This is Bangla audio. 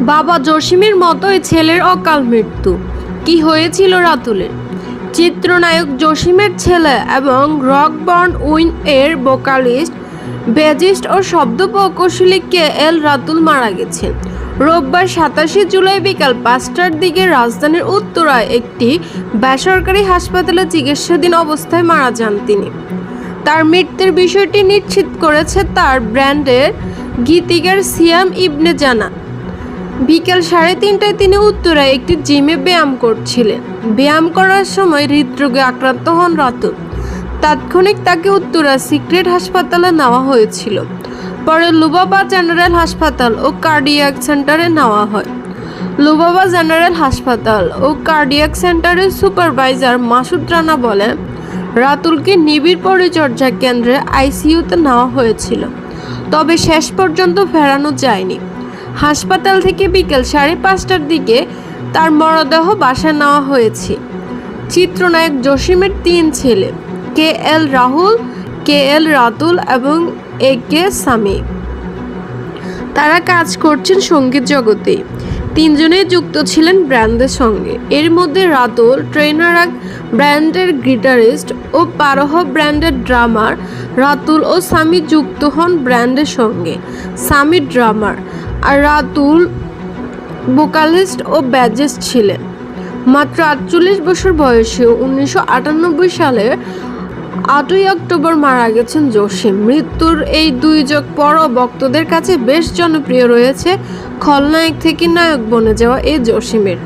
বাবা জসিমের মতোই ছেলের অকাল মৃত্যু। কি হয়েছিল রাতুলের? চিত্রনায়ক জসিমের ছেলে এবং রকবর্ন উইন এর ভোকালিস্ট বেজিস্ট ও শব্দ প্রকৌশলী কে এল রাতুল মারা গেছেন। রোববার সাতাশে জুলাই বিকাল পাঁচটার দিকে রাজধানীর উত্তরায় একটি বেসরকারি হাসপাতালে চিকিৎসাধীন অবস্থায় মারা যান তিনি। তার মৃত্যুর বিষয়টি নিশ্চিত করেছে তার ব্র্যান্ডের গীতিকার সিয়াম ইবনে জানা বিকেল সাড়ে তিনটায় তিনি উত্তরায় একটি জিমে ব্যায়াম করছিলেন। ব্যায়াম করার সময় হৃদরোগে আক্রান্ত হন রাতুল। তাৎক্ষণিক তাকে উত্তরা সিক্রেট হাসপাতালে নেওয়া হয়েছিল। পরে লুবাবা জেনারেল হাসপাতাল ও কার্ডিয়াক সেন্টারে নেওয়া হয়। লুবাবা জেনারেল হাসপাতাল ও কার্ডিয়াক সেন্টারের সুপারভাইজার মাসুদ রানা বলেন, রাতুলকে নিবিড় পরিচর্যা কেন্দ্রে আইসিইউতে নেওয়া হয়েছিল, তবে শেষ পর্যন্ত ফেরানো যায়নি। হাসপাতাল থেকে বিকেল সাড়ে পাঁচটার দিকে তার মরদেহ বাসা নেওয়া হয়েছে। চিত্রনায়ক জসিমের তিন ছেলে, কে এল রাহুল, কে এল রাতুল এবং এ কে সামি। তারা কাজ করছেন সংগীত জগতে। তিনজনেই যুক্ত ছিলেন ব্র্যান্ডের সঙ্গে। এর মধ্যে রাতুল ট্রেনার এক ব্র্যান্ডের গিটারিস্ট ও পারহ ব্র্যান্ডের ড্রামার, রাতুল ও সামি যুক্ত হন ব্র্যান্ডের সঙ্গে। সামি ড্রামার আর রাতুল ভোকালিস্ট ও ব্যাজিস্ট ছিলেন। মাত্র আটচল্লিশ বছর বয়সে উনিশশো আটানব্বই সালে আটই অক্টোবর মারা গেছেন জসিম মৃত্যুর এই দুই যোগ পরও ভক্তদের কাছে বেশ জনপ্রিয় রয়েছে। খলনায়ক থেকে নায়ক বনে যাওয়া এই জসিমের